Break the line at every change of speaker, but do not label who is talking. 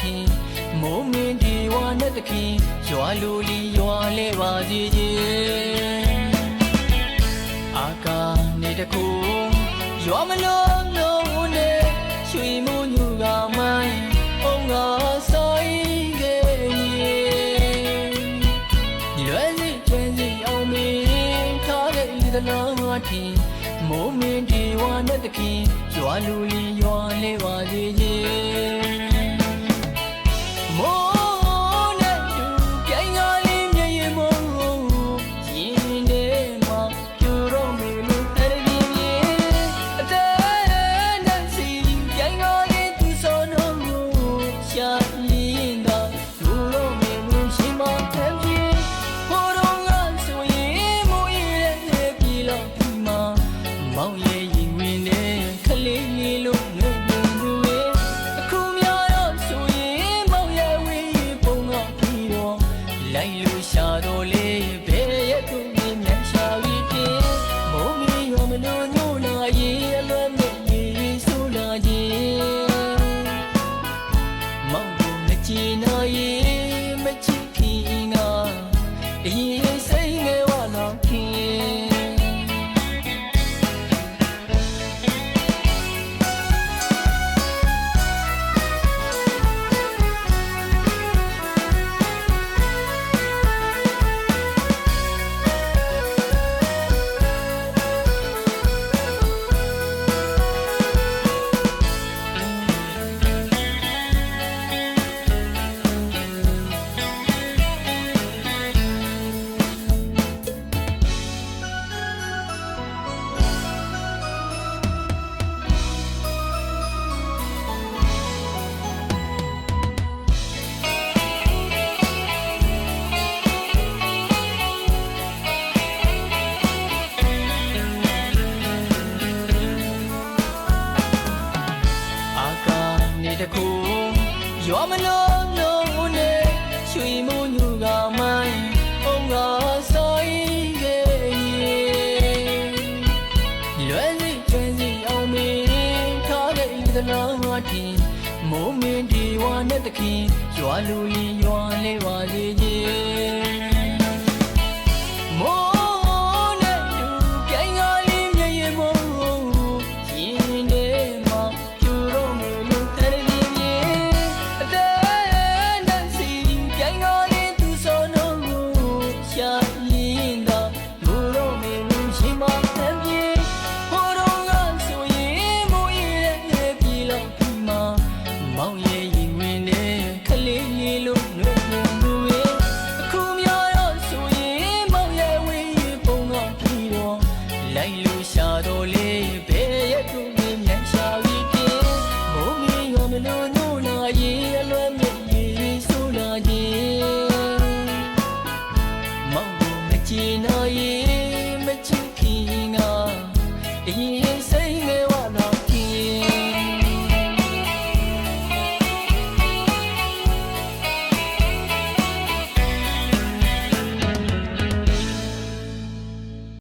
ခင်မိုးမင်းဒီဝါနဲ့တခင်ရွာလူလီရွာလဲပါစီခြင်းအာကာနေတကူရွာမလို့ တလားမထီမိုးမင်းဒီဝါနဲ့တခင်ရွာလူလီရွာလေးပါသေး ちの ရောမလို့လုံးနဲ့ရွှေမိုးညူကမိုင်းအောင်ကဆိုင်ရဲ့လွယ်စီကျွင်းစီအောင်မင်းထားတဲ့ဤသနာမတီမိုးမင်းဒီဝါနဲ့တခင်ရွာလူရင်ရွာလေးပါလေကြီး မောင်ရ